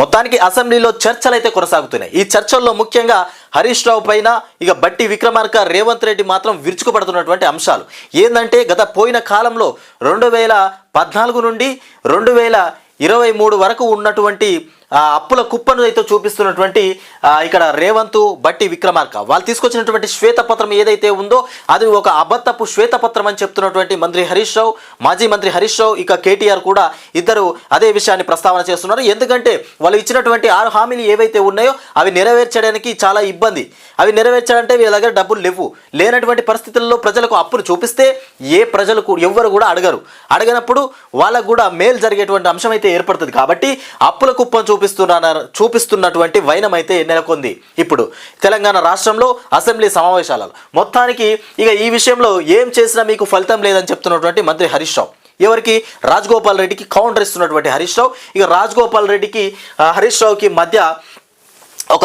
మొత్తానికి అసెంబ్లీలో చర్చలు అయితే కొనసాగుతున్నాయి. ఈ చర్చల్లో ముఖ్యంగా హరీష్ రావు పైన ఇక బట్టి విక్రమార్క రేవంత్ రెడ్డి మాత్రం విరుచుకుపడుతున్నటువంటి అంశాలు. ఏంటంటే గత పోయిన కాలంలో రెండు వేల పద్నాలుగు నుండి రెండు వేల ఇరవై మూడు వరకు ఉన్నటువంటి అప్పుల కుప్పను అయితే చూపిస్తున్నటువంటి ఇక్కడ రేవంత్ బట్టి విక్రమార్క. వాళ్ళు తీసుకొచ్చినటువంటి శ్వేతపత్రం ఏదైతే ఉందో అది ఒక అబద్ధపు శ్వేతపత్రం అని చెప్తున్నటువంటి మంత్రి హరీష్ రావు మాజీ మంత్రి హరీష్ రావు ఇక కేటీఆర్ కూడా ఇద్దరు అదే విషయాన్ని ప్రస్తావన చేస్తున్నారు. ఎందుకంటే వాళ్ళు ఇచ్చినటువంటి ఆరు హామీలు ఏవైతే ఉన్నాయో అవి నెరవేర్చడానికి చాలా ఇబ్బంది. అవి నెరవేర్చాలంటే వీళ్ళ దగ్గర డబ్బులు లేవు. లేనటువంటి పరిస్థితుల్లో ప్రజలకు అప్పులు చూపిస్తే ఏ ప్రజలకు ఎవ్వరు కూడా అడగరు. అడగనప్పుడు వాళ్ళకు కూడా మేలు జరిగేటువంటి అంశం అయితే ఏర్పడుతుంది. కాబట్టి అప్పుల కుప్పం చూపిస్తున్న చూపిస్తున్నటువంటి వైనం అయితే నెలకొంది. ఇప్పుడు తెలంగాణ రాష్ట్రంలో అసెంబ్లీ సమావేశాలలో మొత్తానికి ఇక ఈ విషయంలో ఏం చేసినా మీకు ఫలితం లేదని చెప్తున్నటువంటి మంత్రి హరీష్ రావు. ఎవరికి? రాజగోపాల్ రెడ్డికి కౌంటర్ ఇస్తున్నటువంటి హరీష్ రావు. ఇక రాజగోపాల్ రెడ్డికి హరీష్ రావుకి మధ్య ఒక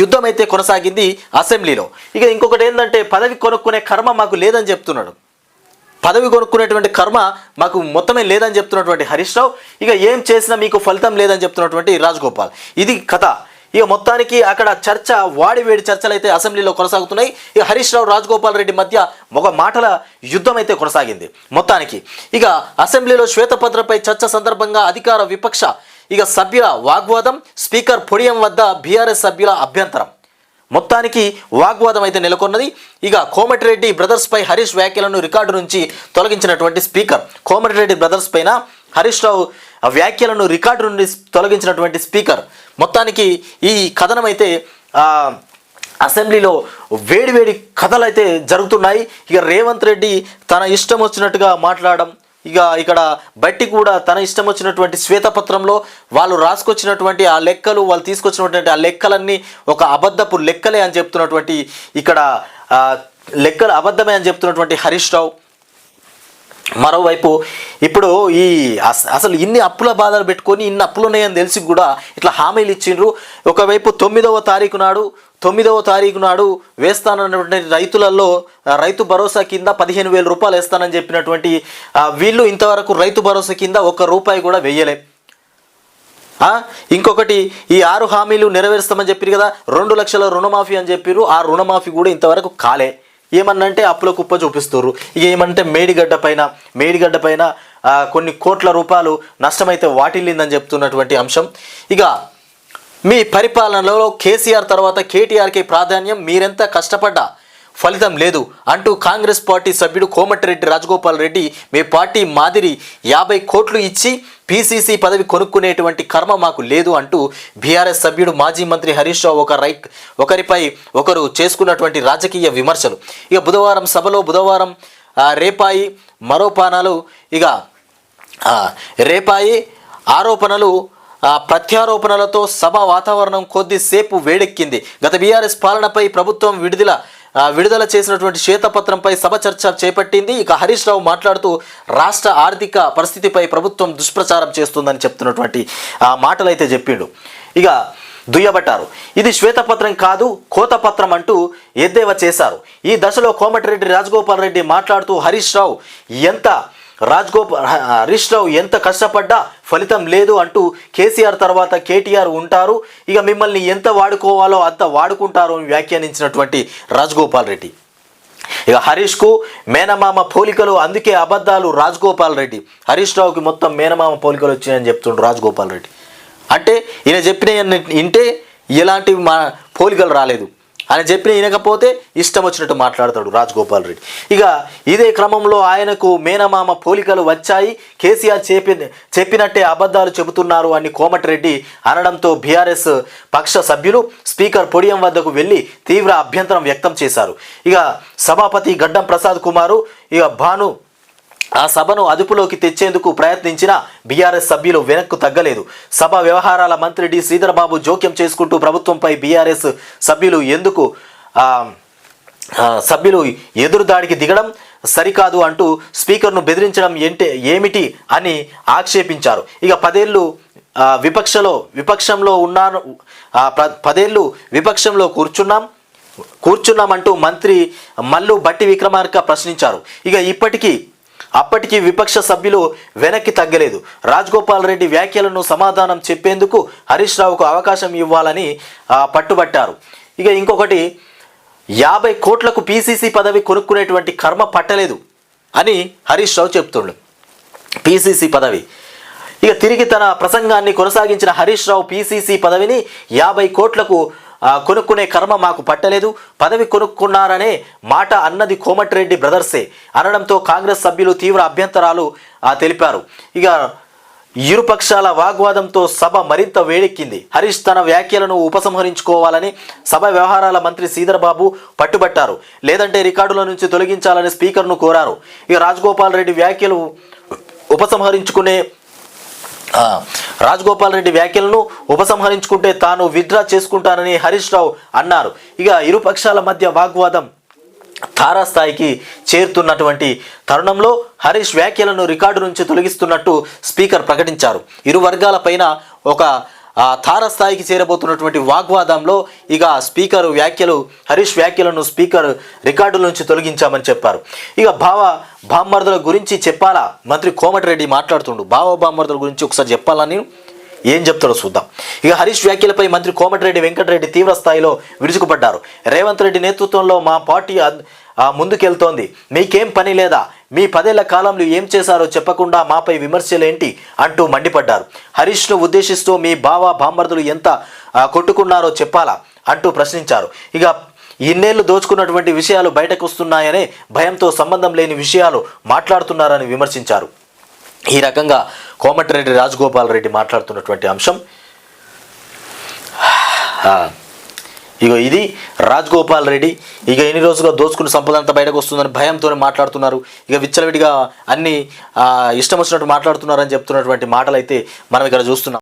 యుద్ధం అయితే కొనసాగింది అసెంబ్లీలో. ఇక ఇంకొకటి ఏంటంటే పదవి కొనుక్కునే కర్మ మాకు లేదని చెప్తున్నాడు. పదవి కొనుక్కునేటువంటి కర్మ మాకు మొత్తమే లేదని చెప్తున్నటువంటి హరీష్ రావు. ఇక ఏం చేసినా మీకు ఫలితం లేదని చెప్తున్నటువంటి రాజగోపాల్. ఇది కథ. ఇక మొత్తానికి అక్కడ చర్చ వాడివేడి చర్చలు అయితే అసెంబ్లీలో కొనసాగుతున్నాయి. ఇక హరీష్ రావు రాజగోపాల్ రెడ్డి మధ్య ఒక మాటల యుద్ధం అయితే కొనసాగింది. మొత్తానికి ఇక అసెంబ్లీలో శ్వేతపత్రపై చర్చ సందర్భంగా అధికార విపక్ష ఇక సభ్యుల వాగ్వాదం స్పీకర్ పొడియం వద్ద బీఆర్ఎస్ సభ్యుల అభ్యంతరం. మొత్తానికి వాగ్వాదం అయితే నెలకొన్నది. ఇక కోమటిరెడ్డి బ్రదర్స్ పై హరీష్ వ్యాఖ్యలను రికార్డు నుంచి తొలగించినటువంటి స్పీకర్. కోమటిరెడ్డి బ్రదర్స్ పైన హరీష్ రావు వ్యాఖ్యలను రికార్డు నుండి తొలగించినటువంటి స్పీకర్. మొత్తానికి ఈ కథనం అయితే అసెంబ్లీలో వేడివేడి కథలు అయితే జరుగుతున్నాయి. ఇక రేవంత్ రెడ్డి తన ఇష్టం వచ్చినట్టుగా మాట్లాడడం ఇక ఇక్కడ బట్టి కూడా తన ఇష్టం వచ్చినటువంటి శ్వేతపత్రంలో వాళ్ళు రాసుకొచ్చినటువంటి ఆ లెక్కలు వాళ్ళు తీసుకొచ్చినటువంటి ఆ లెక్కలన్నీ ఒక అబద్ధపు లెక్కలే అని చెప్తున్నటువంటి ఇక్కడ లెక్కలు అబద్ధమే అని చెప్తున్నటువంటి హరీష్ రావు. మరోవైపు ఇప్పుడు ఈ అస- అసలు ఇన్ని అప్పుల బాధలు పెట్టుకొని ఇన్ని అప్పులు ఉన్నాయని తెలిసి కూడా ఇట్లా హామీలు ఇచ్చిండ్రు. ఒకవైపు తొమ్మిదవ తారీఖు నాడు తొమ్మిదవ తారీఖు నాడు వేస్తానన్నటువంటి రైతులలో రైతు భరోసా కింద పదిహేను వేల రూపాయలు వేస్తానని చెప్పినటువంటి వీళ్ళు ఇంతవరకు రైతు భరోసా కింద ఒక్క రూపాయి కూడా వెయ్యలే ఇంకొకటి ఈ ఆరు హామీలు నెరవేరుస్తామని చెప్పారు కదా రెండు లక్షల రుణమాఫీ అని చెప్పారు ఆ రుణమాఫీ కూడా ఇంతవరకు కాలే. ఏమన్నంటే అప్పుల కుప్ప చూపిస్తారు ఇక ఏమంటే మేడిగడ్డ పైన మేడిగడ్డ పైన కొన్ని కోట్ల రూపాయలు నష్టమైతే వాటిల్లిందని చెప్తున్నటువంటి అంశం. ఇక మీ పరిపాలనలో కేసీఆర్ తర్వాత కేటీఆర్కి ప్రాధాన్యం మీరెంత కష్టపడ్డా? ఫలితం లేదు. అంటూ కాంగ్రెస్ పార్టీ సభ్యుడు కోమటిరెడ్డి రాజగోపాల్ రెడ్డి మీ పార్టీ మాదిరి యాభై కోట్లు ఇచ్చి పీసీసీ పదవి కొనుక్కునేటువంటి కర్మ మాకు లేదు అంటూ బీఆర్ఎస్ సభ్యుడు మాజీ మంత్రి హరీష్ రావు ఒక రైట్ ఒకరిపై ఒకరు చేసుకున్నటువంటి రాజకీయ విమర్శలు. ఇక బుధవారం సభలో బుధవారం రేపాయి మరో పానాలు ఇక రేపాయి ఆరోపణలు ప్రత్యారోపణలతో సభ వాతావరణం కొద్దిసేపు వేడెక్కింది. గత బీఆర్ఎస్ పాలనపై ప్రభుత్వం విడుదల విడుదల చేసినటువంటి శ్వేతపత్రంపై సభ చర్చ చేపట్టింది. ఇక హరీష్ రావు మాట్లాడుతూ రాష్ట్ర ఆర్థిక పరిస్థితిపై ప్రభుత్వం దుష్ప్రచారం చేస్తుందని చెప్తున్నటువంటి ఆ మాటలు చెప్పిండు. ఇక దుయ్యబట్టారు. ఇది శ్వేతపత్రం కాదు కోతపత్రం అంటూ ఎద్దేవా చేశారు. ఈ దశలో కోమటిరెడ్డి రాజగోపాల్ రెడ్డి మాట్లాడుతూ హరీష్ రావు ఎంత రాజ్గోపాల్ హరీష్ రావు ఎంత కష్టపడ్డా ఫలితం లేదు అంటూ కేసీఆర్ తర్వాత కేటీఆర్ ఉంటారు. ఇక మిమ్మల్ని ఎంత వాడుకోవాలో అంత వాడుకుంటారు అని వ్యాఖ్యానించినటువంటి రాజగోపాల్ రెడ్డి. ఇక హరీష్కు మేనమామ పోలికలు అందుకే అబద్ధాలు రాజగోపాల్ రెడ్డి. హరీష్ రావుకి మొత్తం మేనమామ పోలికలు వచ్చాయని చెప్తుండ్రు రాజగోపాల్ రెడ్డి. అంటే ఈయన చెప్పిన వింటే ఎలాంటి మా పోలికలు రాలేదు. ఆయన చెప్పిన వినకపోతే ఇష్టం వచ్చినట్టు మాట్లాడతాడు రాజగోపాల్ రెడ్డి. ఇక ఇదే క్రమంలో ఆయనకు మేనమామ పోలికలు వచ్చాయి. కేసీఆర్ చెప్పి చెప్పినట్టే అబద్ధాలు చెబుతున్నారు అని కోమటిరెడ్డి అనడంతో బీఆర్ఎస్ పక్ష సభ్యులు స్పీకర్ పొడియం వద్దకు వెళ్ళి తీవ్ర అభ్యంతరం వ్యక్తం చేశారు. ఇక సభాపతి గడ్డం ప్రసాద్ కుమారు ఇక భాను ఆ సభను అదుపులోకి తెచ్చేందుకు ప్రయత్నించిన బీఆర్ఎస్ సభ్యులు వెనక్కు తగ్గలేదు. సభ వ్యవహారాల మంత్రి డి. శ్రీధరబాబు జోక్యం చేసుకుంటూ ప్రభుత్వంపై బీఆర్ఎస్ సభ్యులు ఎందుకు సభ్యులు ఎదురుదాడికి దిగడం సరికాదు అంటూ స్పీకర్ను బెదిరించడం ఏంటే ఏమిటి అని ఆక్షేపించారు. ఇక పదేళ్ళు విపక్షలో విపక్షంలో ఉన్నారు ప- పదేళ్ళు విపక్షంలో కూర్చున్నాం కూర్చున్నామంటూ మంత్రి మల్లు బట్టి విక్రమార్క ప్రశ్నించారు. ఇక ఇప్పటికీ అప్పటికీ విపక్ష సభ్యులు వెనక్కి తగ్గలేదు. రాజగోపాల్ రెడ్డి వ్యాఖ్యలను సమాధానం చెప్పేందుకు హరీష్ రావుకు అవకాశం ఇవ్వాలని పట్టుబట్టారు. ఇక ఇంకొకటి యాభై కోట్లకు పీసీసీ పదవి కొనుక్కునేటువంటి కర్మ పట్టలేదు అని హరీష్ రావు చెప్తుండు. పీసీసీ పదవి. ఇక తిరిగి తన ప్రసంగాన్ని కొనసాగించిన హరీష్ రావు పీసీసీ పదవిని యాభై కోట్లకు కొనుక్కునే కర్మ మాకు పట్టలేదు. పదవి కొనుక్కున్నారనే మాట అన్నది కోమటిరెడ్డి బ్రదర్సే. అనడంతో కాంగ్రెస్ సభ్యులు తీవ్ర అభ్యంతరాలు తెలిపారు. ఇక ఇరుపక్షాల వాగ్వాదంతో సభ మరింత వేడెక్కింది. హరీష్ తన వ్యాఖ్యలను ఉపసంహరించుకోవాలని సభ వ్యవహారాల మంత్రి శ్రీధర్ పట్టుబట్టారు. లేదంటే రికార్డుల నుంచి తొలగించాలని స్పీకర్ను కోరారు. ఇక రాజగోపాల్ రెడ్డి వ్యాఖ్యలు ఉపసంహరించుకునే రాజగోపాల్ రెడ్డి వ్యాఖ్యలను ఉపసంహరించుకుంటే తాను విత్డ్రా చేసుకుంటానని హరీష్ రావు అన్నారు. ఇక ఇరు పక్షాల మధ్య వాగ్వాదం తారాస్థాయికి చేరుతున్నటువంటి తరుణంలో హరీష్ వ్యాఖ్యలను రికార్డు నుంచి తొలగిస్తున్నట్టు స్పీకర్ ప్రకటించారు. ఇరు వర్గాల పైన ఒక తారస్థాయికి చేరబోతున్నటువంటి వాగ్వాదంలో ఇక స్పీకర్ వ్యాఖ్యలు హరీష్ వ్యాఖ్యలను స్పీకర్ రికార్డుల నుంచి తొలగించామని చెప్పారు. ఇక భావ బామ్మర్దుల గురించి చెప్పాలా? మంత్రి కోమటిరెడ్డి మాట్లాడుతుండు. భావ బామ్మర్దుల గురించి ఒకసారి చెప్పాలని ఏం చెప్తాడో చూద్దాం. ఇక హరీష్ వ్యాఖ్యలపై మంత్రి కోమటిరెడ్డి వెంకటరెడ్డి తీవ్ర స్థాయిలో విరుచుకుపడ్డారు. రేవంత్ రెడ్డి నేతృత్వంలో మా పార్టీ ముందుకెళ్తోంది. మీకేం పని లేదా? మీ పదేళ్ళ కాలంలో ఏం చేశారో చెప్పకుండా మాపై విమర్శలేంటి అంటూ మండిపడ్డారు. హరీష్ను ఉద్దేశిస్తూ మీ బావ బామ్మర్దులు ఎంత కొట్టుకున్నారో చెప్పాలా అంటూ ప్రశ్నించారు. ఇక ఇన్నేళ్ళు దోచుకున్నటువంటి విషయాలు బయటకు వస్తున్నాయనే భయంతో సంబంధం లేని విషయాలు మాట్లాడుతున్నారని విమర్శించారు. ఈ రకంగా కోమటిరెడ్డి రాజగోపాల్ రెడ్డి మాట్లాడుతున్నటువంటి అంశం. ఇగో ఇది రాజగోపాల్ రెడ్డి. ఇక ఎన్ని రోజులుగా దోచుకుని సంపద అంతా బయటకు వస్తుందని భయంతో మాట్లాడుతున్నారు. ఇక విచ్చలవిడిగా అన్ని ఇష్టం వచ్చినట్టు మాట్లాడుతున్నారని చెప్తున్నటువంటి మాటలు అయితే మనం ఇక్కడ చూస్తున్నాం.